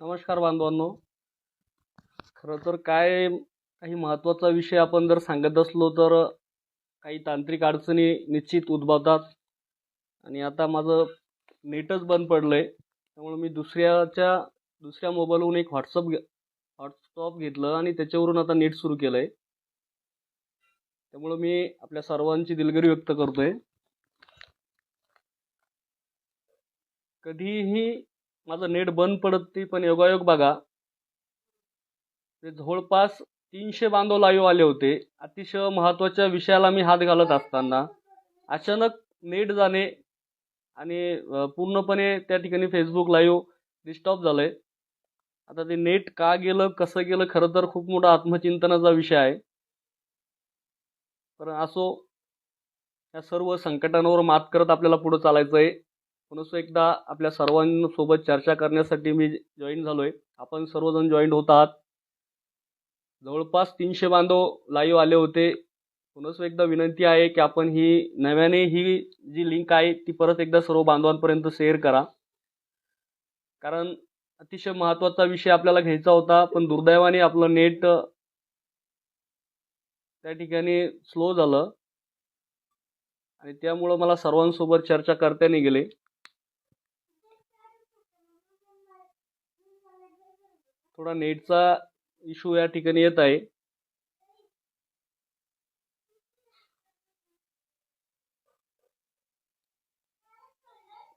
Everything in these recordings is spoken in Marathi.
नमस्कार बांधवांनो. खरं तर काय काही महत्त्वाचा विषय आपण जर सांगत असलो तर काही तांत्रिक अडचणी निश्चित उद्भवतात. आणि आता माझं नेटच बंद पडलं आहे त्यामुळे मी दुसऱ्याच्या दुसऱ्या मोबाईलवरून एक व्हॉट्सअप घे हॉटस्पॉट घेतलं आणि त्याच्यावरून आता नेट सुरू केलं आहे त्यामुळं मी आपल्या सर्वांची दिलगिरी व्यक्त करतो आहे कधीही माझं नेट बंद पडत ती पण योगायोग बघा. ते जवळपास तीनशे बांधव लाईव्ह आले होते. अतिशय महत्त्वाच्या विषयाला मी हात घालत असताना अचानक नेट जाणे आणि पूर्णपणे त्या ठिकाणी फेसबुक लाईव्ह डिस्टॉप झालं आहे आता ते नेट का गेलं कसं गेलं खरं तर खूप मोठा आत्मचिंतनाचा विषय आहे. पण असो या सर्व संकटांवर मात करत आपल्याला पुढं चालायचं आहे पुन्हा एकदा आपल्या सर्वांसोबत चर्चा करण्यासाठी मी जॉईन झालो आहे आपण सर्वजण जॉईंट होत आहात जवळपास तीनशे बांधव लाईव्ह आले होते. पुन्हा एकदा विनंती आहे की आपण ही नव्याने ही जी लिंक आहे ती परत एकदा सर्व बांधवांपर्यंत शेअर करा. कारण अतिशय महत्त्वाचा विषय आपल्याला घ्यायचा होता पण दुर्दैवाने आपलं नेट त्या ठिकाणी स्लो झालं. आणि त्यामुळं मला सर्वांसोबत चर्चा करता नाही गेले. थोडा नेटचा इश्यू या ठिकाणी येत आहे.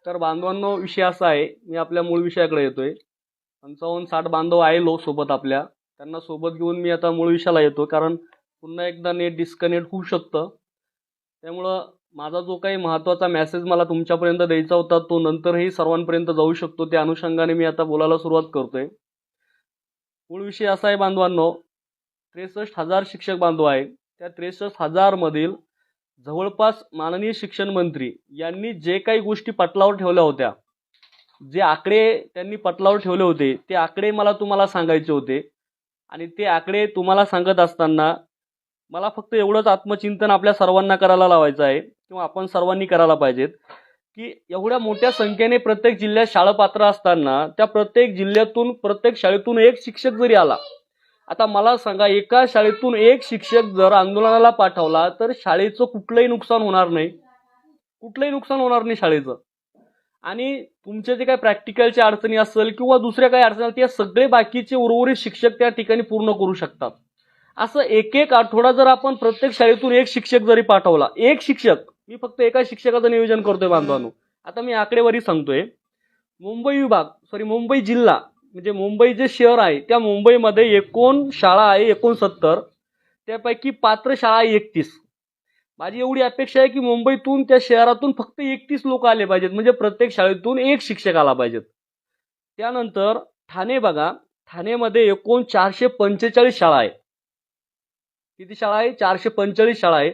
तर बांधवांनो विषय असा आहे मी आपल्या मूळ विषयाकडे येतोय. पंचावन्न साठ बांधव आहे लो सोबत आपल्या. त्यांना सोबत घेऊन मी आता मूळ विषयाला येतो कारण पुन्हा एकदा नेट डिस्कनेक्ट होऊ शकतं. त्यामुळं माझा जो काही महत्त्वाचा मेसेज मला तुमच्यापर्यंत द्यायचा होता तो नंतरही सर्वांपर्यंत जाऊ शकतो. त्या अनुषंगाने मी आता बोलायला सुरुवात करतोय. मूळ विषय असा आहे बांधवांनो त्रेसष्ट हजार शिक्षक बांधव आहे त्या त्रेसष्ट हजारमधील जवळपास माननीय शिक्षण मंत्री यांनी जे काही गोष्टी पटलावर ठेवल्या होत्या जे आकडे त्यांनी पटलावर ठेवले होते ते आकडे मला तुम्हाला सांगायचे होते. आणि ते आकडे तुम्हाला सांगत असताना मला फक्त एवढंच आत्मचिंतन आपल्या सर्वांना करायला लावायचं आहे. किंवा आपण सर्वांनी करायला पाहिजेत की एवढ्या मोठ्या संख्येने प्रत्येक जिल्ह्यात शाळा पात्र असताना त्या प्रत्येक जिल्ह्यातून प्रत्येक शाळेतून एक शिक्षक जरी आला आता मला सांगा एका शाळेतून एक शिक्षक जर आंदोलनाला पाठवला तर शाळेचं कुठलंही नुकसान होणार नाही. कुठलंही नुकसान होणार नाही शाळेचं. आणि तुमचे जे काही प्रॅक्टिकलच्या अडचणी असेल किंवा दुसऱ्या काही अडचणी असतील, त्या सगळे बाकीचे उर्वरित शिक्षक त्या ठिकाणी पूर्ण करू शकतात. असं एक एक आठवडा जर आपण प्रत्येक शाळेतून एक शिक्षक जरी पाठवला एक शिक्षक मी फक्त एका शिक्षकाचं नियोजन करतोय बांधवांनो. आता मी आकडेवारी सांगतोय. मुंबई विभाग सॉरी मुंबई जिल्हा म्हणजे मुंबई जे शहर आहे त्या मुंबईमध्ये एकूण शाळा आहे एकोणसत्तर त्यापैकी पात्र शाळा आहे एकतीस. माझी एवढी अपेक्षा आहे की मुंबईतून त्या शहरातून फक्त एकतीस लोक आले पाहिजेत म्हणजे प्रत्येक शाळेतून एक शिक्षक आला पाहिजेत. त्यानंतर ठाणे बघा ठाणेमध्ये एकूण चारशे पंचेचाळीस शाळा आहे. किती शाळा आहे? चारशे पंचेचाळीस शाळा आहे.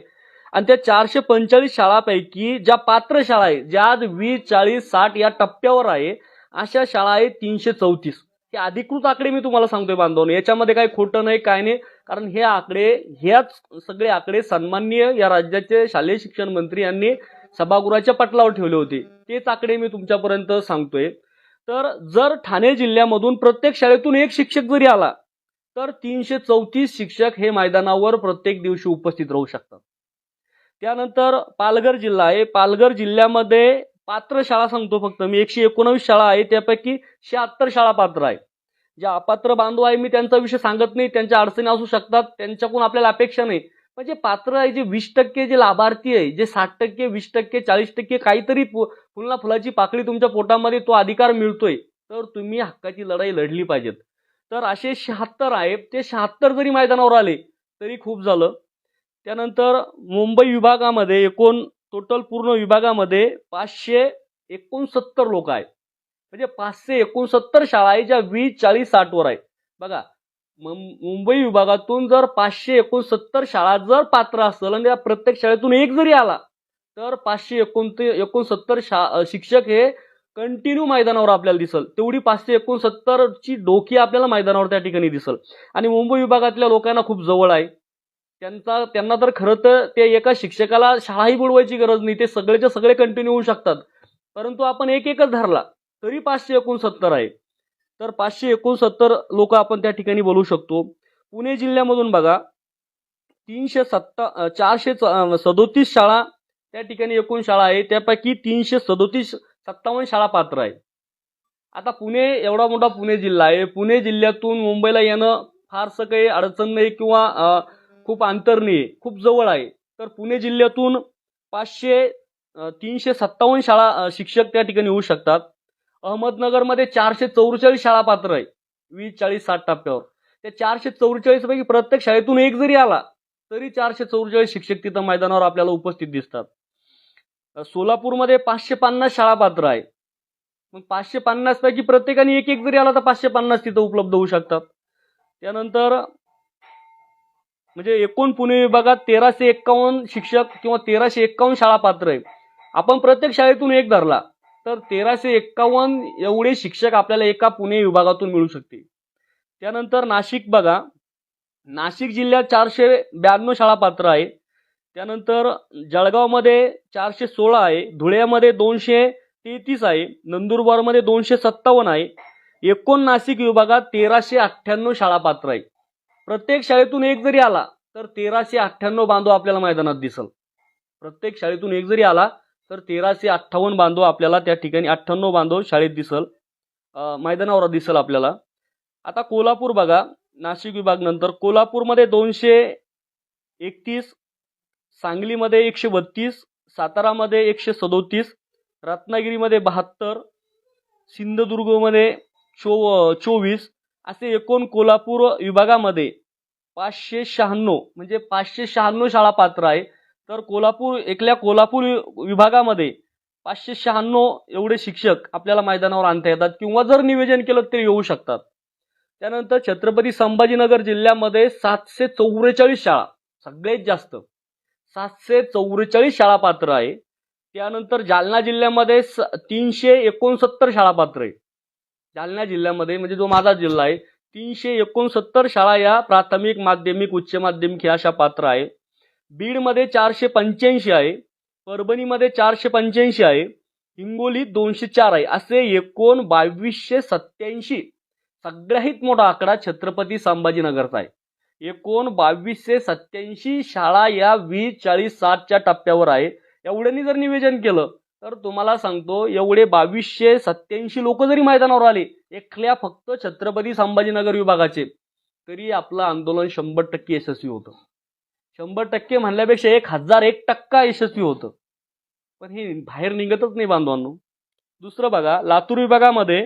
आणि त्या चारशे पंचेचाळीस शाळापैकी ज्या पात्र शाळा आहे ज्या आज वीस चाळीस साठ या टप्प्यावर आहे अशा शाळा आहे तीनशे चौतीस हे अधिकृत आकडे मी तुम्हाला सांगतोय बांधवने. याच्यामध्ये काही खोटं नाही काय नाही. कारण हे आकडे ह्याच सगळे आकडे सन्माननीय या राज्याचे शालेय शिक्षण मंत्री यांनी सभागृहाच्या पटलावर ठेवले होते. तेच आकडे मी तुमच्यापर्यंत सांगतोय. तर जर ठाणे जिल्ह्यामधून प्रत्येक शाळेतून एक शिक्षक जरी आला तर तीनशे चौतीस शिक्षक हे मैदानावर प्रत्येक दिवशी उपस्थित राहू शकतात. त्यानंतर पालघर जिल्हा आहे. पालघर जिल्ह्यामध्ये पात्र शाळा सांगतो फक्त. मी एकशे एकोणावीस शाळा आहे. त्यापैकी शहात्तर शाळा पात्र आहे जे अपात्र बांधव आहे मी त्यांचा विषय सांगत नाही. त्यांच्या अडचणी असू शकतात. त्यांच्याकडून आपल्याला अपेक्षा नाही. पण जे पात्र आहे जे वीस टक्के जे लाभार्थी आहे जे साठ टक्के वीस टक्के चाळीस टक्के काहीतरी फुलना फुलाची पाकळी तुमच्या पोटामध्ये तो अधिकार मिळतोय. तर तुम्ही हक्काची लढाई लढली पाहिजेत. तर असे शहात्तर आहेत. ते शहात्तर जरी मैदानावर आले तरी खूप झालं. त्यानंतर मुंबई विभागामध्ये एकूण टोटल पूर्ण विभागामध्ये पाचशे एकोणसत्तर लोक आहेत. म्हणजे पाचशे एकोणसत्तर शाळा आहे ज्या वीस चाळीस साठवर आहेत. बघा मुंबई विभागातून जर पाचशे एकोणसत्तर शाळा जर पात्र असेल आणि त्या प्रत्येक शाळेतून एक जरी आला तर पाचशे एकोणते एकोणसत्तर शा शिक्षक हे कंटिन्यू मैदानावर आपल्याला दिसल. तेवढी पाचशे एकोणसत्तरची डोकी आपल्याला मैदानावर त्या ठिकाणी दिसल. आणि मुंबई विभागातल्या लोकांना खूप जवळ आहे. त्यांचा त्यांना तर खरं तर ते एका शिक्षकाला शाळाही बुडवायची गरज नाही. ते सगळेच्या सगळे कंटिन्यू होऊ शकतात. परंतु आपण एक एकच धरला तरी पाचशे एकोणसत्तर आहे. तर पाचशे एकोणसत्तर लोक आपण त्या ठिकाणी बोलू शकतो. पुणे जिल्ह्यामधून बघा तीनशे सत्ता चारशे च- सदोतीस शाळा त्या ठिकाणी एकूण शाळा आहे. त्यापैकी तीनशे सदोतीस सत्तावन्न शाळा पात्र आहे आता पुणे एवढा मोठा पुणे जिल्हा आहे. पुणे जिल्ह्यातून मुंबईला येणं फारसं काही अडचण नाही किंवा खूप अंतर नाही. आहे खूप जवळ आहे. तर पुणे जिल्ह्यातून पाचशे तीनशे सत्तावन्न शाळा शिक्षक त्या ठिकाणी होऊ शकतात. अहमदनगरमध्ये चारशे चौवेचाळीस शाळा पात्र आहे वीस चाळीस साठ टप्प्यावर. त्या चारशे चौवेचाळीसपैकी प्रत्येक शाळेतून एक जरी आला तरी चारशे चौवेचाळीस शिक्षक तिथं मैदानावर आपल्याला उपस्थित दिसतात. सोलापूरमध्ये पाचशे पन्नास शाळा पात्र आहे. मग पाचशे पन्नास पैकी प्रत्येकाने एक एक जरी आला तर पाचशे पन्नास तिथं उपलब्ध होऊ शकतात. त्यानंतर म्हणजे एकूण पुणे विभागात तेराशे एक्कावन्न शिक्षक किंवा तेराशे एक्कावन्न शाळा पात्र आहे. आपण प्रत्येक शाळेतून एक धरला तर तेराशे एक्कावन्न एवढे शिक्षक आपल्याला एका पुणे विभागातून मिळू शकते त्यानंतर नाशिक बघा. नाशिक जिल्ह्यात चारशे ब्याण्णव शाळा पात्र आहे. त्यानंतर जळगावमध्ये चारशे सोळा आहे धुळ्यामध्ये दोनशे तेहतीस आहे नंदुरबारमध्ये दोनशे सत्तावन्न आहे एकूण नाशिक विभागात तेराशे अठ्ठ्याण्णव शाळा पात्र आहे. प्रत्येक शाळेतून एक जरी आला तर तेराशे अठ्ठ्याण्णव बांधव आपल्याला मैदानात दिसल. प्रत्येक शाळेतून एक जरी आला तर तेराशे अठ्ठावन्न बांधव आपल्याला त्या ठिकाणी अठ्ठ्याण्णव बांधव शाळेत दिसल मैदानावर दिसल आपल्याला. आता कोल्हापूर बघा नाशिक विभाग नंतर कोल्हापूरमध्ये दोनशे एकतीस सांगलीमध्ये एकशे बत्तीस सातारामध्ये एकशे सदोतीस रत्नागिरीमध्ये बहात्तर सिंधुदुर्गमध्ये चो चोवीस असे एकूण कोल्हापूर विभागामध्ये पाचशे शहाण्णव म्हणजे पाचशे शहाण्णव शाळा पात्र आहे. तर कोल्हापूर एकल्या कोल्हापूर विभागामध्ये पाचशे शहाण्णव एवढे शिक्षक आपल्याला मैदानावर आणता येतात किंवा जर निवेदन केलं ते येऊ शकतात. त्यानंतर छत्रपती संभाजीनगर जिल्ह्यामध्ये सातशे चौवेचाळीस शाळा सगळ्यात जास्त. सातशे चौवेचाळीस शाळा पात्र आहे. त्यानंतर जालना जिल्ह्यामध्ये स तीनशे एकोणसत्तर शाळा पात्र आहे. जालना जिल्ह्यामध्ये म्हणजे जो माझा जिल्हा आहे तीनशे एकोणसत्तर शाळा या प्राथमिक माध्यमिक उच्च माध्यमिक ह्या अशा पात्र आहे. बीडमध्ये चारशे पंच्याऐंशी आहे. परभणीमध्ये चारशे पंच्याऐंशी आहे. हिंगोलीत दोनशे चार आहे. असे एकूण बावीसशे सत्याऐंशी सगळ्यात मोठा आकडा छत्रपती संभाजीनगरचा आहे. एकूण बावीसशे सत्याऐंशी शाळा या वीस चाळीस सातच्या टप्प्यावर आहे. एवढ्यांनी जर निवेदन केलं तर तुम्हाला सांगतो एवढे बावीसशे सत्याऐंशी लोक जरी मैदानावर आले एकल्या फक्त छत्रपती संभाजीनगर विभागाचे तरी आपलं आंदोलन शंभर टक्के यशस्वी होतं. शंभर टक्के म्हणल्यापेक्षा एक हजार एक टक्का यशस्वी होतं. पण हे बाहेर निघतच नाही बांधवांनो. दुसरं बघा लातूर विभागामध्ये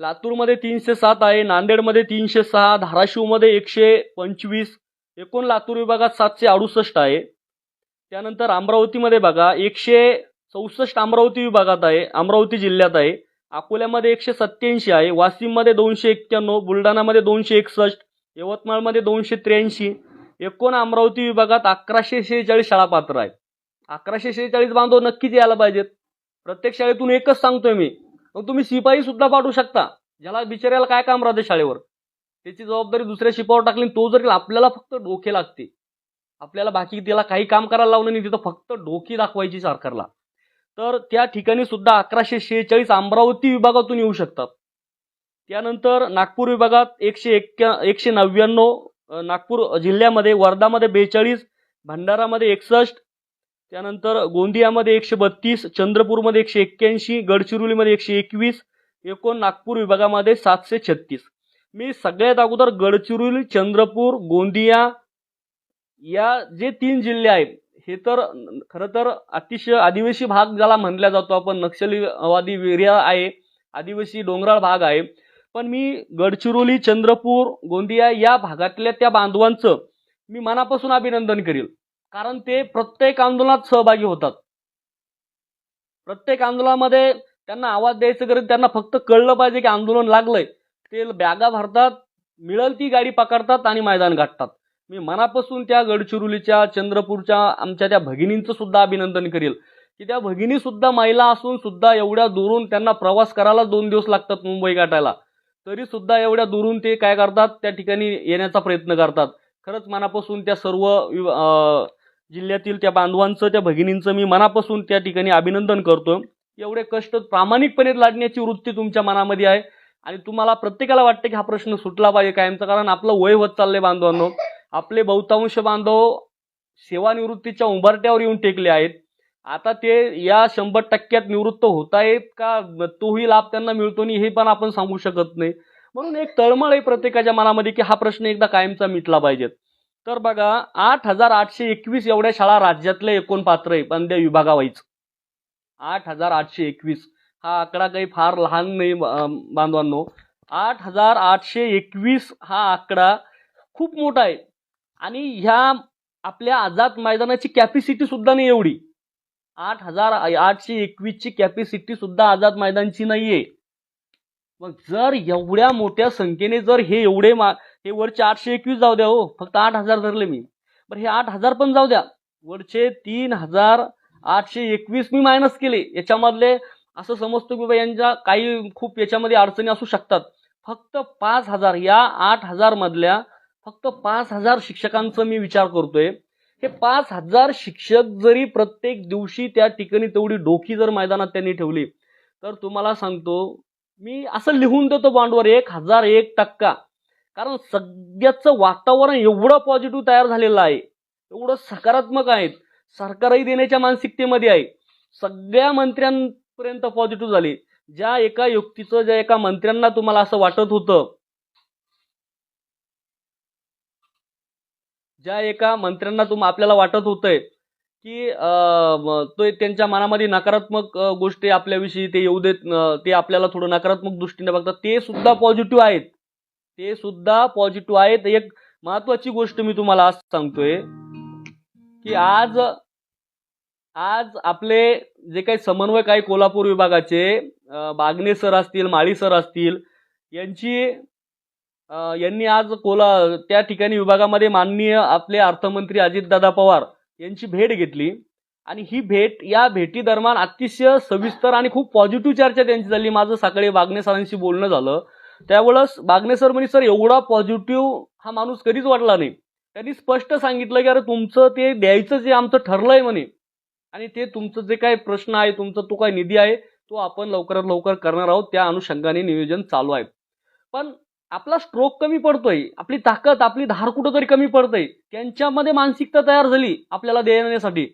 लातूरमध्ये तीनशे सात आहे नांदेडमध्ये तीनशे सहा धाराशिवमध्ये एकशे पंचवीस एकूण लातूर विभागात सातशे अडुसष्ट आहे. त्यानंतर अमरावतीमध्ये बघा एकशे चौसष्ट अमरावती विभागात आहे अमरावती जिल्ह्यात आहे. अकोल्यामध्ये एकशे सत्त्याऐंशी आहे वाशिममध्ये दोनशे एक्क्याण्णव बुलढाणामध्ये दोनशे एकसष्ट यवतमाळमध्ये दोनशे त्र्याऐंशी एकूण अमरावती विभागात अकराशे शेहेचाळीस शाळा पात्र आहे अकराशे शेहेचाळीस बांधव नक्कीच यायला पाहिजेत. प्रत्येक शाळेतून एकच सांगतोय मी मग तुम्ही शिपाई सुद्धा पाठवू शकता. ज्याला बिचाऱ्याला काय काम राहते शाळेवर? त्याची जबाबदारी दुसऱ्या शिपावर टाकली तो जर आपल्याला फक्त डोके लागते. आपल्याला बाकी त्याला काही काम करायला लावणं नाही तिथं फक्त डोकी दाखवायची सरकारला. तर त्या ठिकाणी सुद्धा अकराशे शेहेचाळीस अमरावती विभागातून येऊ शकतात. त्यानंतर नागपूर विभागात एकशे एक्क्या एकशे नव्याण्णव नागपूर जिल्ह्यामध्ये वर्धामध्ये बेचाळीस भंडारामध्ये एकसष्ट त्यानंतर गोंदियामध्ये एकशे बत्तीस चंद्रपूरमध्ये एकशे एक्क्याऐंशी गडचिरोलीमध्ये एकशे एकवीस एकूण नागपूर विभागामध्ये सातशे छत्तीस. मी सगळ्यात अगोदर गडचिरोली चंद्रपूर गोंदिया या जे तीन जिल्हे आहेत हे तर खरं तर अतिशय आदिवासी भाग ज्याला म्हणला जातो आपण नक्षलवादी एरिया आहे आदिवासी डोंगराळ भाग आहे. पण मी गडचिरोली चंद्रपूर गोंदिया या भागातल्या त्या बांधवांचं मी मनापासून अभिनंदन करील. कारण ते प्रत्येक आंदोलनात सहभागी होतात. प्रत्येक आंदोलनामध्ये त्यांना आवाज द्यायचं गरज त्यांना फक्त कळलं पाहिजे की आंदोलन लागलंय. ते बॅगा भरतात मिळेल ती गाडी पकडतात आणि मैदान गाठतात. मी मनापासून त्या गडचिरोलीच्या चंद्रपूरच्या आमच्या त्या भगिनींचं सुद्धा अभिनंदन करेल. की त्या भगिनी सुद्धा महिला असून सुद्धा एवढ्या दुरून त्यांना प्रवास करायला दोन दिवस लागतात मुंबई गाठायला. तरी सुद्धा एवढ्या दुरून ते काय करतात? त्या ठिकाणी येण्याचा प्रयत्न करतात. खरंच मनापासून त्या सर्व जिल्ह्यातील त्या बांधवांचं त्या भगिनींचं मी मनापासून त्या ठिकाणी अभिनंदन करतो एवढे कष्ट प्रामाणिकपणे लाडण्याची वृत्ती तुमच्या मनामध्ये आहे. आणि तुम्हाला प्रत्येकाला वाटतं की हा प्रश्न सुटला पाहिजे कायमचा कारण आपलं वय होत चाललंय बांधवांनो. आपले बहुतांश बांधव सेवानिवृत्तीच्या उंबरट्यावर येऊन टेकले आहेत. आता ते या शंभर टक्क्यात निवृत्त होत आहेत का? तोही लाभ त्यांना मिळतो नाही हे पण आपण सांगू शकत नाही. म्हणून एक तळमळ आहे प्रत्येकाच्या मनामध्ये की हा प्रश्न एकदा कायमचा मिटला पाहिजेत. तर बघा आठ हजार आठशे एकवीस एवढ्या शाळा राज्यातल्या एकूण पात्र आहे पण त्या विभागावाईच आठ हजार आठशे एकवीस. हा आकडा काही फार लहान नाही बांधवांनो. आठ हजार आठशे एकवीस हा आकडा खूप मोठा आहे. आणि ह्या आपल्या आझाद मैदानाची कॅपॅसिटी सुद्धा नाही एवढी. आठ हजार आठशे एकवीसची कॅपॅसिटी सुद्धा आझाद मैदानची नाहीये. मग जर एवढ्या मोठ्या संख्येने जर हे एवढे मा हे वरचे आठशे एकवीस जाऊ द्या हो फक्त आठ हजार धरले मी. बरं हे आठ हजार पण जाऊ द्या. वरचे तीन हजार आठशे एकवीस मी मायनस केले. याच्यामधले असं समजतो की बाबा यांच्या काही खूप याच्यामध्ये अडचणी असू शकतात. फक्त पाच हजार या आठ हजारमधल्या फक्त पाच हजार शिक्षकांचं मी विचार करतोय. हे पाच हजार शिक्षक जरी प्रत्येक दिवशी त्या ठिकाणी तेवढी डोकी जर मैदानात त्यांनी ठेवली तर तुम्हाला सांगतो मी असं लिहून देतो बॉन्डवर एक हजार एक टक्का. कारण सगळ्याचं वातावरण एवढं पॉझिटिव्ह तयार झालेलं आहे. एवढं सकारात्मक आहेत. सरकारही देण्याच्या मानसिकतेमध्ये आहे. सगळ्या मंत्र्यांपर्यंत पॉझिटिव्ह झाले. ज्या एका युक्तीचं ज्या एका मंत्र्यांना तुम्हाला असं वाटत होतं ज्या एका मंत्र्यांना तुम आपल्याला वाटत होतंय की तो त्यांच्या मनामध्ये नकारात्मक गोष्टी आपल्याविषयी ते येऊ देत ते आपल्याला थोडं नकारात्मक दृष्टीने बघतात. ते सुद्धा पॉझिटिव्ह आहेत. ते सुद्धा पॉझिटिव्ह आहेत. एक महत्वाची गोष्ट मी तुम्हाला आज सांगतोय की आज आज आपले जे काही समन्वयक आहे कोल्हापूर विभागाचे बागणे सर असतील माळी सर असतील यांची यांनी आज कोला त्या ठिकाणी विभागामध्ये माननीय आपले अर्थमंत्री अजितदादा पवार यांची भेट घेतली. आणि ही भेट या भेटी दरम्यान अतिशय सविस्तर आणि खूप पॉझिटिव्ह चर्चा त्यांची झाली. माझं सकाळी बागणे सरांशी बोलणं झालं. त्यावेळेस बागणे सर म्हणजे सर एवढा पॉझिटिव्ह हा माणूस कधीच वाटला नाही. त्यांनी स्पष्ट सांगितलं की अरे तुमचं ते द्यायचं जे आमचं ठरलंय म्हणे आणि ते तुमचं जे काय प्रश्न आहे तुमचा तो काय निधी आहे तो आपण लवकरात लवकर करणार आहोत त्या अनुषंगाने नियोजन चालू आहे. पण आपला स्ट्रोक कमी पडतोय आपली ताकद आपली धार कुठंतरी कमी पडतोय त्यांच्यामध्ये मानसिकता तयार झाली आपल्याला देण्यासाठी.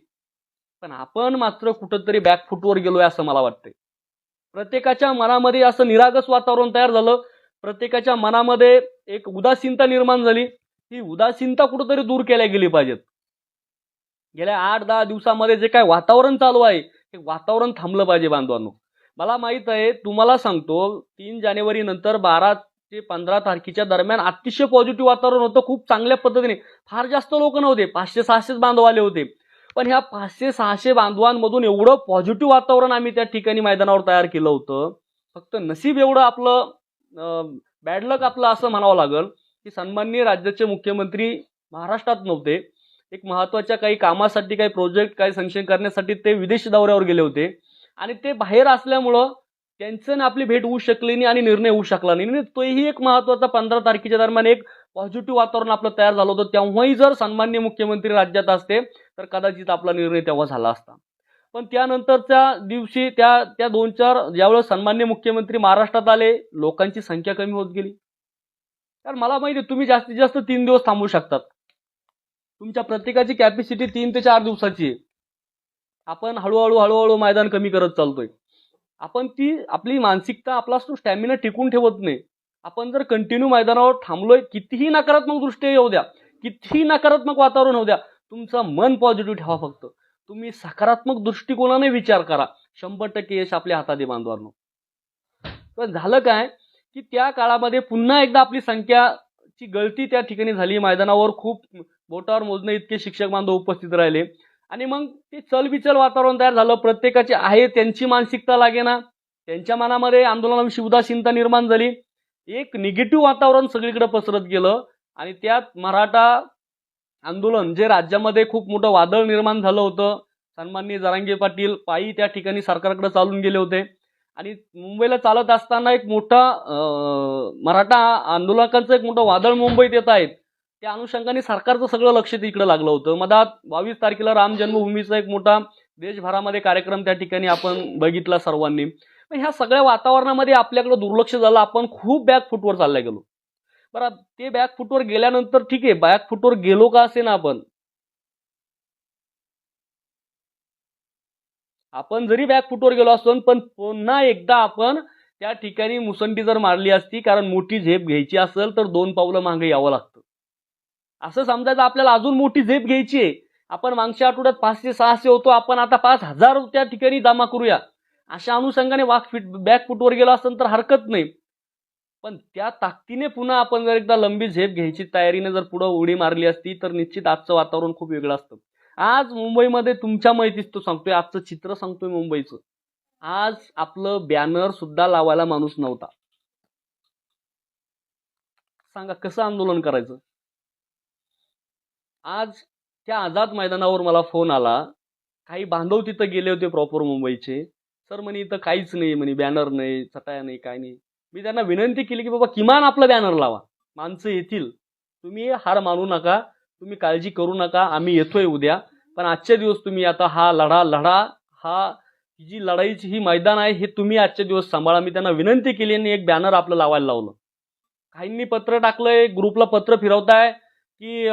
पण आपण मात्र कुठंतरी बॅकफुटवर गेलोय असं मला वाटतंय. प्रत्येकाच्या मनामध्ये असं निरागस वातावरण तयार झालं प्रत्येकाच्या मनामध्ये एक उदासीनता निर्माण झाली. ही उदासीनता कुठंतरी दूर केल्या गेली पाहिजेत. गेल्या आठ दहा दिवसामध्ये जे काय वातावरण चालू आहे हे वातावरण थांबलं पाहिजे बांधवांनो. मला माहीत आहे तुम्हाला सांगतो तीन जानेवारी नंतर बारा ते पंधरा तारखेच्या दरम्यान अतिशय पॉझिटिव्ह वातावरण होतं. खूप चांगल्या पद्धतीने. फार जास्त लोक नव्हते. पाचशे सहाशेच बांधव आले होते. पण ह्या पाचशे सहाशे बांधवांमधून एवढं पॉझिटिव्ह वातावरण आम्ही त्या ठिकाणी मैदानावर तयार केलं होतं. फक्त नशीब एवढं आपलं बॅड लक आपलं असं म्हणावं लागेल की सन्माननीय राज्याचे मुख्यमंत्री महाराष्ट्रात नव्हते. एक महत्त्वाच्या काही कामासाठी काही प्रोजेक्ट काही संशय करण्यासाठी ते विदेशी दौऱ्यावर गेले होते. आणि ते बाहेर असल्यामुळं त्यांचं आपली भेट होऊ शकली नाही आणि निर्णय होऊ शकला नाही. तोही एक महत्त्वाचा पंधरा तारखेच्या दरम्यान एक पॉझिटिव्ह वातावरण आपलं तयार झालं होतं. तेव्हाही जर सन्मान्य मुख्यमंत्री राज्यात असते तर कदाचित आपला निर्णय तेव्हा झाला असता. पण त्यानंतरच्या दिवशी त्या त्या दोन चार ज्यावेळेस सन्मान्य मुख्यमंत्री महाराष्ट्रात आले लोकांची संख्या कमी होत गेली. कारण मला माहिती आहे तुम्ही जास्तीत जास्त तीन दिवस थांबू शकतात. तुमच्या प्रत्येकाची कॅपॅसिटी तीन ते चार दिवसाची आहे. आपण हळूहळू हळूहळू मैदान कमी करत चालतोय. आपण ती आपली मानसिकता आपला तो स्टॅमिना टिकून ठेवत नाही. आपण जर कंटिन्यू मैदानावर थांबलोय कितीही नकारात्मक दृष्टी येऊ द्या कितीही नकारात्मक वातावरण होऊ द्या तुमचं मन पॉझिटिव्ह ठेवा फक्त. तुम्ही सकारात्मक दृष्टिकोनाने विचार करा. शंभर टक्के यश आपल्या हातात आहे बांधवांनो. पण झालं काय की त्या काळामध्ये पुन्हा एकदा आपली संख्याची गळती त्या ठिकाणी झाली. मैदानावर खूप बोटावर मोजणे इतके शिक्षक बांधव उपस्थित राहिले. आणि मग ते चलबिचल वातावरण तयार झालं. प्रत्येकाची आहे त्यांची मानसिकता लागेना. त्यांच्या मनामध्ये आंदोलनाविषयी उदासीनता निर्माण झाली. एक निगेटिव्ह वातावरण सगळीकडे पसरत गेलं. आणि त्यात मराठा आंदोलन जे राज्यामध्ये खूप मोठं वादळ निर्माण झालं होतं सन्माननीय जरांगे पाटील पायी त्या ठिकाणी सरकारकडे चालून गेले होते. आणि मुंबईला चालत असताना एक मोठा मराठा आंदोलकांचं एक मोठं वादळ मुंबईत येत आहेत. त्या अनुषंगाने सरकारचं सगळं लक्ष तिकडे लागलं होतं. मधात बावीस तारखेला राम जन्मभूमीचा एक मोठा देशभरामध्ये कार्यक्रम त्या ठिकाणी आपण बघितला सर्वांनी. पण ह्या सगळ्या वातावरणामध्ये आपल्याकडे दुर्लक्ष झालं. आपण खूप बॅक फुटवर चालल्या गेलो. बरं ते बॅक फुटवर गेल्यानंतर ठीक आहे बॅक फुटवर गेलो का असे ना आपण? आपण जरी बॅक फुटवर गेलो असतो पण पुन्हा एकदा आपण त्या ठिकाणी मुसंडी जर मारली असती कारण मोठी झेप घ्यायची असेल तर दोन पावलं मागे यावं लागतं. असं समजायचं आपल्याला अजून मोठी झेप घ्यायची आहे. आपण मागच्या आठवड्यात पाचशे सहाशे होतो आपण आता पाच हजार त्या ठिकाणी जमा करूया. अशा अनुषंगाने वाक फिट बॅक फुटवर गेलो असेल तर हरकत नाही. पण त्या ताकदीने पुन्हा आपण जर एकदा लंबी झेप घ्यायची तयारीने जर पुढं उडी मारली असती तर निश्चित आजचं वातावरण खूप वेगळं असतं. आज मुंबईमध्ये तुमच्या माहितीच तो सांगतोय आजचं चित्र सांगतोय मुंबईचं. आज आपलं बॅनर सुद्धा लावायला माणूस नव्हता. सांगा कसं आंदोलन करायचं? आज त्या आझाद मैदानावर मला फोन आला. काही बांधव तिथं गेले होते प्रॉपर मुंबईचे. सर म्हणे इथं काहीच नाही म्हणे बॅनर नाही चटाया नाही काय नाही. मी त्यांना विनंती केली की बाबा किमान आपलं बॅनर लावा. माणसं येतील. तुम्ही हार मानू नका. तुम्ही काळजी करू नका. आम्ही येतोय उद्या. पण आजच्या दिवस तुम्ही आता हा लढा लढा हा जी लढाईची ही मैदान आहे हे तुम्ही आजच्या दिवस सांभाळा. मी त्यांना विनंती केली आणि एक बॅनर आपलं लावायला लावलं. काहींनी पत्र टाकलंय ग्रुपला पत्र फिरवताय की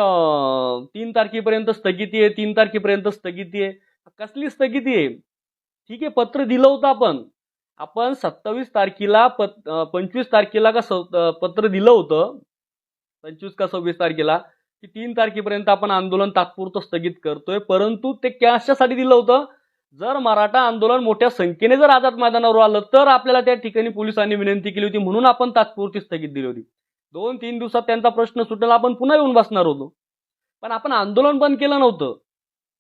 तीन तारखेपर्यंत स्थगिती आहे तीन तारखेपर्यंत स्थगिती आहे. कसली स्थगिती आहे? ठीक आहे पत्र दिलं होतं आपण. आपण सत्तावीस तारखेला पत पंचवीस तारखेला का पत्र दिलं होतं पंचवीस का सव्वीस तारखेला की तीन तारखेपर्यंत आपण आंदोलन तात्पुरतं स्थगित करतोय. परंतु ते कॅशच्यासाठी दिलं होतं. जर मराठा आंदोलन मोठ्या संख्येने जर आझाद मैदानावर आलं तर आपल्याला त्या ठिकाणी पोलिसांनी विनंती केली होती. म्हणून आपण तात्पुरती स्थगित दिली होती. दोन तीन दिवसात त्यांचा प्रश्न सुटेल. आपण पुन्हा येऊन बसणार होतो. पण आपण आंदोलन बंद केलं नव्हतं.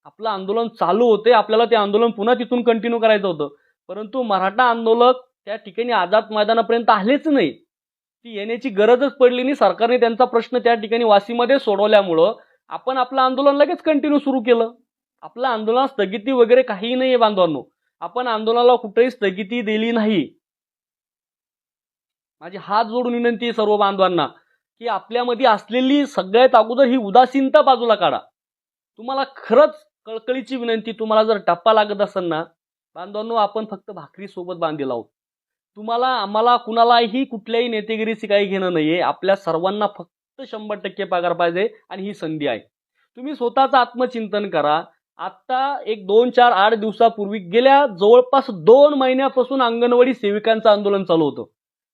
आपलं आंदोलन चालू होते. आपल्याला ते आंदोलन पुन्हा तिथून कंटिन्यू करायचं होतं. परंतु मराठा आंदोलक त्या ठिकाणी आझाद मैदानापर्यंत आलेच नाही. ती येण्याची गरजच पडली नाही. सरकारने त्यांचा प्रश्न त्या ठिकाणी वासीमध्ये सोडवल्यामुळं आपण आपलं आंदोलन लगेच कंटिन्यू सुरू केलं. आपलं आंदोलन स्थगिती वगैरे काहीही नाही आहे बांधवांनो. आपण आंदोलनाला कुठेही स्थगिती दिली नाही. माझी हात जोडून विनंती आहे सर्व बांधवांना की आपल्यामध्ये असलेली सगळ्यात अगोदर ही उदासीनता बाजूला काढा. तुम्हाला खरंच कळकळीची विनंती तुम्हाला जर टप्पा लागत असेल ना बांधवांनो आपण फक्त भाकरी सोबत बांधलेला आहोत. तुम्हाला आम्हाला कुणालाही कुठल्याही नेतेगिरीची काही घेणं नाहीये. आपल्या सर्वांना फक्त शंभर टक्के पगार पाहिजे आणि ही संधी आहे. तुम्ही स्वतःचं आत्मचिंतन करा. आत्ता एक दोन चार आठ दिवसापूर्वी गेल्या जवळपास दोन महिन्यापासून अंगणवाडी सेविकांचं आंदोलन चालू होतं.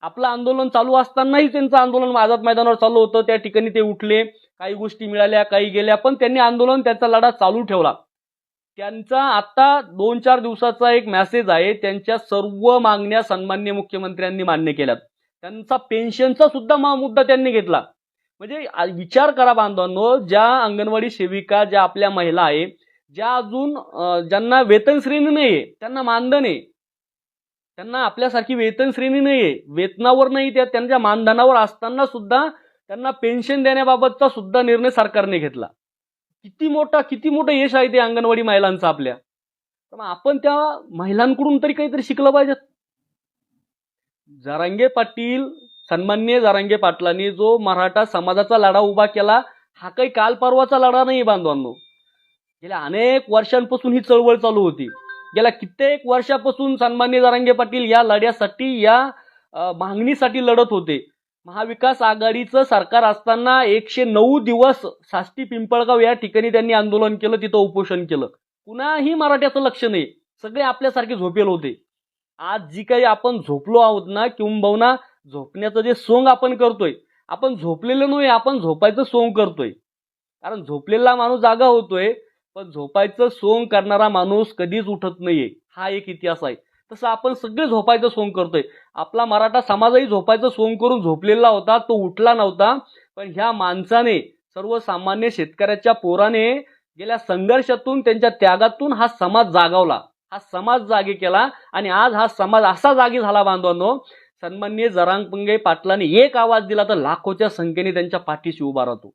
आपलं आंदोलन चालू असतानाही त्यांचं आंदोलन आझाद मैदानावर चालू होतं. त्या ठिकाणी ते उठले. काही गोष्टी मिळाल्या काही गेल्या पण त्यांनी आंदोलन त्याचा लढा चालू ठेवला. त्यांचा आता दोन चार दिवसाचा एक मेसेज आहे. त्यांच्या सर्व मागण्या सन्मान्य मुख्यमंत्र्यांनी मान्य केल्यात. त्यांचा पेन्शनचा सुद्धा मुद्दा त्यांनी घेतला. म्हणजे विचार करा बांधवांनो ज्या अंगणवाडी सेविका ज्या आपल्या महिला आहे ज्या अजून ज्यांना वेतन श्रेणी नाहीये त्यांना मानधन आहे. त्यांना आपल्यासारखी वेतन श्रेणी नाहीये. वेतनावर नाही त्या त्यांच्या मानधनावर असताना सुद्धा त्यांना पेन्शन देण्याबाबतचा सुद्धा निर्णय सरकारने घेतला. किती मोठा किती मोठं यश आहे ते अंगणवाडी महिलांचं आपल्या. तर मग आपण त्या महिलांकडून तरी काहीतरी शिकलं पाहिजे जारांगे पाटील सन्मान्य जारांगे पाटलांनी जो मराठा समाजाचा लढा उभा केला हा काही काल परवाचा लढा नाही बांधवांनो. गेल्या अनेक वर्षांपासून ही चळवळ चालू होती. गेल्या कित्येक वर्षापासून सन्मान्य जारांगे पाटील या लढ्यासाठी या मागणीसाठी लढत होते. महाविकास आघाडीचं सरकार असताना एकशे नऊ दिवस साष्टी पिंपळगाव या ठिकाणी त्यांनी आंदोलन केलं तिथं उपोषण केलं. कुणाही मराठ्याचं लक्ष नाही. सगळे आपल्यासारखे झोपेल होते. आज जी काही आपण झोपलो आहोत ना किंबहुना झोपण्याचं जे सोंग आपण करतोय आपण झोपलेलं नाही आपण झोपायचं सोंग करतोय. कारण झोपलेला माणूस जागा होतोय पण झोपायचं सोंग करणारा माणूस कधीच उठत नाहीये. हा एक इतिहास आहे. तसं आपण सगळे झोपायचं सोंग करतोय. आपला मराठा समाजही झोपायचं सोंग करून झोपलेला होता तो उठला नव्हता. पण ह्या माणसाने सर्वसामान्य शेतकऱ्याच्या पोराने गेल्या संघर्षातून त्यांच्या त्यागातून हा समाज जागावला. हा समाज जागे केला आणि आज हा समाज असा जागी झाला बांधवांनो. सन्मान्य जरांगपंगे पाटलांनी एक आवाज दिला तर लाखोच्या संख्येने त्यांच्या पाठीशी उभा राहतो.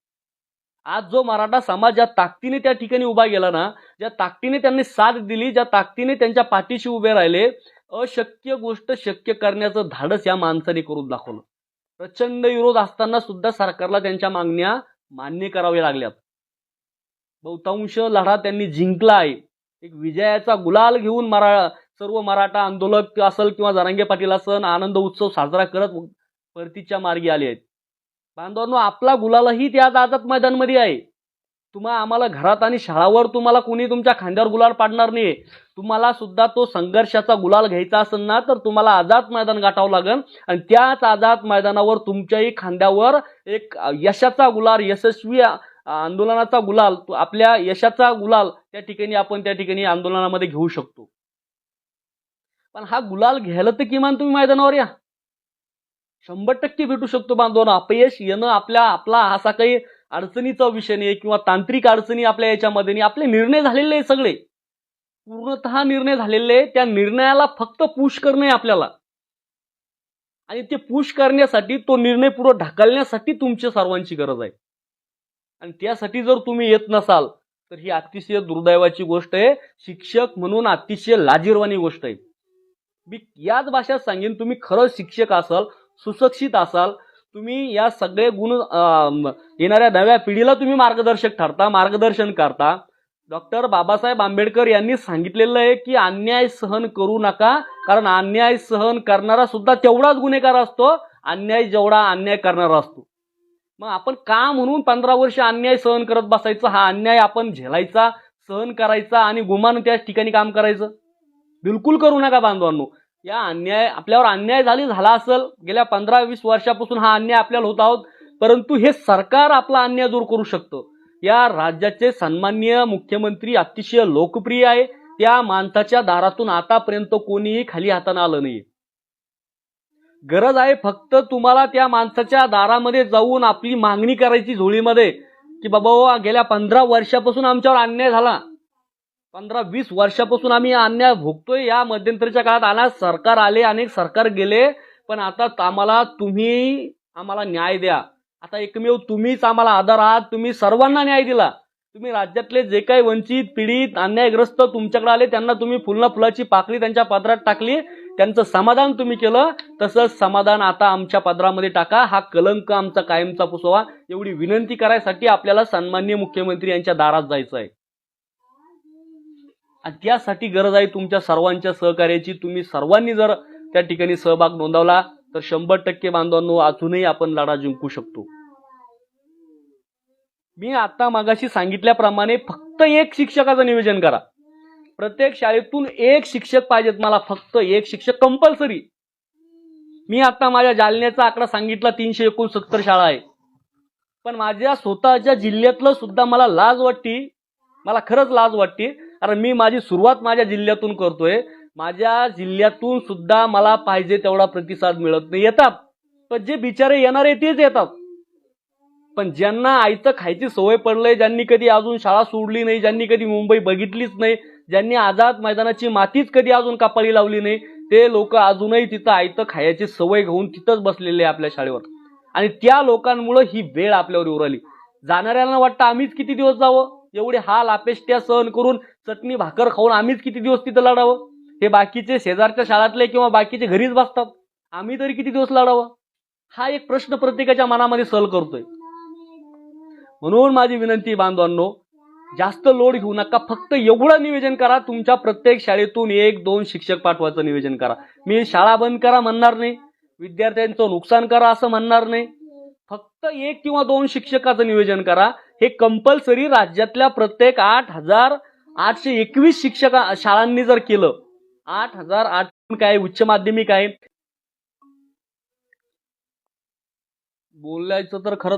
आज जो मराठा समाज ज्या ताकदीने त्या ठिकाणी उभा गेला ना ज्या ताकदीने त्यांनी साथ दिली ज्या ताकदीने त्यांच्या पाठीशी उभे राहिले अशक्य गोष्ट शक्य करण्याचं धाडस या माणसाने करून दाखवलं. प्रचंड विरोध असताना सुद्धा सरकारला त्यांच्या मागण्या मान्य कराव्या लागल्यात. बहुतांश लढा त्यांनी जिंकला आहे. एक विजयाचा गुलाल घेऊन मरा सर्व मराठा आंदोलक असेल किंवा जरांगे पाटील असन आनंद उत्सव साजरा करत परतीच्या मार्गी आले आहेत. बांधवांनो आपला गुलालही त्या आझाद मैदानमध्ये आहे. तुम्हा आम्हाला घरात आणि शाळावर तुम्हाला कोणी तुमच्या खांद्यावर गुलाल पाडणार नाही तुम्हाला सुद्धा तो संघर्षाचा गुलाल घ्यायचा असेल ना तर तुम्हाला आझाद मैदान गाठावं लागेल. आणि त्याच आझाद मैदानावर तुमच्याही खांद्यावर एक यशाचा गुलाल यशस्वी आंदोलनाचा गुलाल आपल्या यशाचा गुलाल त्या ठिकाणी आपण त्या ठिकाणी आंदोलनामध्ये घेऊ शकतो. पण हा गुलाल घ्यायला तर किमान तुम्ही मैदानावर या. शंभर टक्के भेटू शकतो बांधवांना. अपयश येणं आपल्या आपला असा काही अडचणीचा विषय नाही किंवा तांत्रिक अडचणी आपल्या याच्यामध्ये नाही. आपले निर्णय झालेले आहे सगळे. पूर्णतः निर्णय झालेले आहे. त्या निर्णयाला फक्त पुश करणे आहे आपल्याला. आणि ते पुश करण्यासाठी तो निर्णय पुढे ढकलण्यासाठी तुमच्या सर्वांची गरज आहे. आणि त्यासाठी जर तुम्ही येत नसाल तर ही अतिशय दुर्दैवाची गोष्ट आहे. शिक्षक म्हणून अतिशय लाजीरवाणी गोष्ट आहे. मी याच भाषेत सांगेन तुम्ही खरं शिक्षक असाल सुशिक्षित असाल तुम्ही या सगळे गुण येणाऱ्या नव्या पिढीला तुम्ही मार्गदर्शक ठरता मार्गदर्शन करता. डॉक्टर बाबासाहेब आंबेडकर यांनी सांगितलेलं आहे की अन्याय सहन करू नका कारण अन्याय सहन करणारा सुद्धा तेवढाच गुन्हेगार असतो अन्याय जेवढा अन्याय करणारा असतो. मग आपण का म्हणून पंधरा वर्ष अन्याय सहन करत बसायचं? हा अन्याय आपण झेलायचा सहन करायचा आणि गुमान त्याच ठिकाणी काम करायचं? बिलकुल करू नका बांधवांनो. या अन्याय आपल्यावर अन्याय झाली झाला असेल गेल्या पंधरा वीस वर्षापासून हा अन्याय आपल्याला होत आहोत. परंतु हे सरकार आपला अन्याय दूर करू शकतं. या राज्याचे सन्माननीय मुख्यमंत्री अतिशय लोकप्रिय आहे. त्या माणसाच्या दारातून आतापर्यंत कोणीही खाली हाताने आलं नाही गरज आहे फक्त तुम्हाला त्या माणसाच्या दारामध्ये जाऊन आपली मागणी करायची झोळीमध्ये की बाबा गेल्या पंधरा वर्षापासून आमच्यावर अन्याय झाला. पंधरा वीस वर्षापासून आम्ही अन्याय भोगतोय. या मध्यंतरीच्या काळात अनेक सरकार आले अनेक सरकार गेले पण आता आम्हाला तुम्ही आम्हाला न्याय द्या. आता एकमेव तुम्हीच आम्हाला आधार आहात तुम्ही सर्वांना न्याय दिला. तुम्ही राज्यातले जे काही वंचित पीडित अन्यायग्रस्त तुमच्याकडे आले त्यांना तुम्ही फुलना फुलाची पाकळी त्यांच्या पदरात टाकली त्यांचं समाधान तुम्ही केलं तसंच समाधान आता आमच्या पदरामध्ये टाका. हा कलंक आमचा कायमचा पुसवा. एवढी विनंती करायसाठी आपल्याला सन्माननीय मुख्यमंत्री यांच्या दारात जायचं आहे. आणि त्यासाठी गरज आहे तुमच्या सर्वांच्या सहकार्याची. तुम्ही सर्वांनी जर त्या ठिकाणी सहभाग नोंदवला तर शंभर टक्के बांधवांनो अजूनही आपण लढा जिंकू शकतो. मी आता मागाशी सांगितल्याप्रमाणे फक्त एक शिक्षकाचं नियोजन करा. प्रत्येक शाळेतून एक शिक्षक पाहिजेत मला फक्त. एक शिक्षक कंपल्सरी मी आता माझ्या जालन्याचा आकडा सांगितला तीनशे एकोणसत्तर शाळा आहे. पण माझ्या स्वतःच्या जिल्ह्यातलं सुद्धा मला लाज वाटते. मला खरंच लाज वाटते. कारण मी माझी सुरुवात माझ्या जिल्ह्यातून करतोय. माझ्या जिल्ह्यातून सुद्धा मला पाहिजे तेवढा प्रतिसाद मिळत नाही. येतात. पण जे बिचारे येणारे तेच येतात. पण ज्यांना आईचं खायची सवय पडलंय ज्यांनी कधी अजून शाळा सोडली नाही ज्यांनी कधी मुंबई बघितलीच नाही ज्यांनी आझाद मैदानाची मातीच कधी अजून कापाळी लावली नाही ते लोक अजूनही तिथं आयतं खायची सवय घेऊन तिथंच बसलेले आहे आपल्या शाळेवर. आणि त्या लोकांमुळं ही वेळ आपल्यावर उरली. जाणाऱ्यांना वाटतं आम्हीच किती दिवस जावं? एवढे हाल अपेष्ट्या सहन करून चटणी भाकर खाऊन आम्हीच किती दिवस तिथं लढावं? हे बाकीचे शेजारच्या शाळातले किंवा बाकीचे घरीच बसतात. आम्ही तरी किती दिवस लढावं? हा एक प्रश्न प्रत्येकाच्या मनामध्ये सल करतोय. म्हणून माझी विनंती बांधवांनो जास्त लोड घेऊ नका. फक्त एवढं नियोजन करा तुमच्या प्रत्येक शाळेतून एक दोन शिक्षक पाठवायचं नियोजन करा. मी शाळा बंद करा म्हणणार नाही. विद्यार्थ्यांचं नुकसान करा असं म्हणणार नाही. फक्त एक किंवा दोन शिक्षकाचं नियोजन करा. हे कंपल्सरी राज्यातल्या प्रत्येक आठ हजार आठशे एकवीस शिक्षक शाळांनी जर केलं आठ हजार आठ काय उच्च माध्यमिक आहे? बोलायचं तर खरं